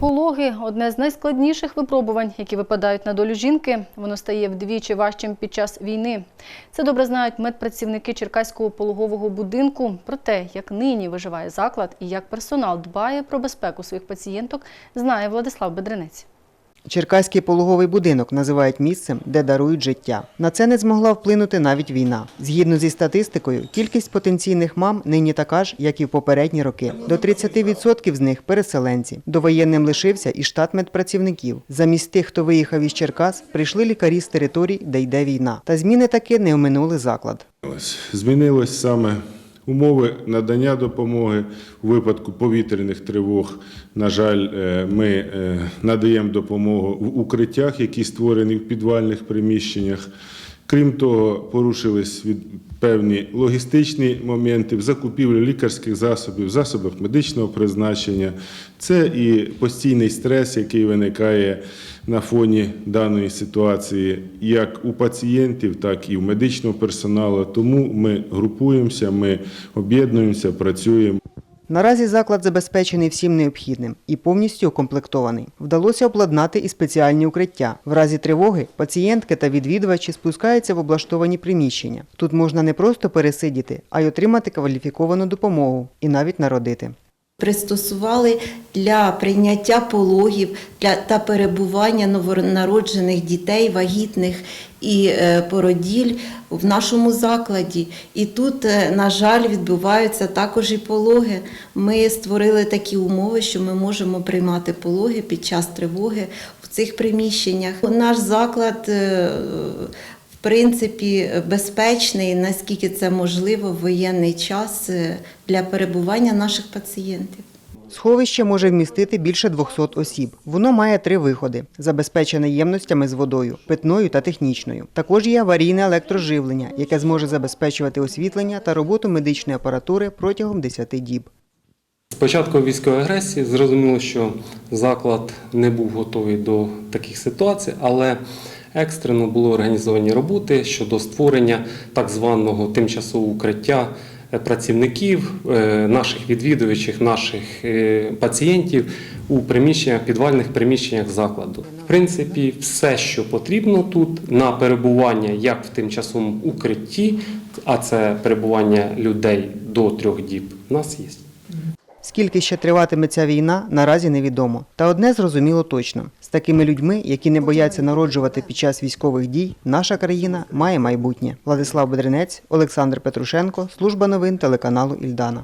Пологи одне з найскладніших випробувань, які випадають на долю жінки. Воно стає вдвічі важчим під час війни. Це добре знають медпрацівники Черкаського пологового будинку. Про те, як нині виживає заклад і як персонал дбає про безпеку своїх пацієнток, знає Владислав Бедренець. Черкаський пологовий будинок називають місцем, де дарують життя. На це не змогла вплинути навіть війна. Згідно зі статистикою, кількість потенційних мам нині така ж, як і в попередні роки. До 30% з них переселенці. Довоєнним лишився і штат медпрацівників. Замість тих, хто виїхав із Черкас, прийшли лікарі з територій, де йде війна. Та зміни таки не оминули заклад. Ось, Змінилось саме умови надання допомоги у випадку повітряних тривог. На жаль, е, ми е, надаємо допомогу в укриттях, які створені в підвальних приміщеннях. Крім того, порушились від певні логістичні моменти в закупівлі лікарських засобів, засобах медичного призначення. Це і постійний стрес, який виникає на фоні даної ситуації, як у пацієнтів, так і у медичного персоналу. Тому ми групуємося, ми об'єднуємося, працюємо. Наразі заклад забезпечений всім необхідним і повністю укомплектований. Вдалося обладнати і спеціальні укриття. В разі тривоги пацієнтки та відвідувачі спускаються в облаштовані приміщення. Тут можна не просто пересидіти, а й отримати кваліфіковану допомогу і навіть народити. Пристосували для прийняття пологів для, та перебування новонароджених дітей, вагітних і е, породіль в нашому закладі. І тут, е, на жаль, відбуваються також і пологи. Ми створили такі умови, що ми можемо приймати пологи під час тривоги в цих приміщеннях. Наш заклад. В принципі, безпечний, наскільки це можливо в воєнний час е, для перебування наших пацієнтів. Сховище може вмістити більше 200 осіб. Воно має три виходи, забезпечене ємностями з водою, питною та технічною. Також є аварійне електроживлення, яке зможе забезпечувати освітлення та роботу медичної апаратури протягом 10 діб. З початку військової агресії зрозуміло, що заклад не був готовий до таких ситуацій, але екстрено були організовані роботи щодо створення так званого тимчасового укриття е, працівників, е, наших відвідувачів, наших е, пацієнтів у приміщеннях, підвальних приміщеннях закладу. В принципі, все, що потрібно тут на перебування як в тимчасовому укритті, а це перебування людей до трьох діб, у нас є. Скільки ще триватиме ця війна, наразі невідомо. Та одне зрозуміло точно: з такими людьми, які не бояться народжувати під час військових дій, наша країна має майбутнє. Владислав Бедренець, Олександр Петрушенко, служба новин телеканалу Ільдана.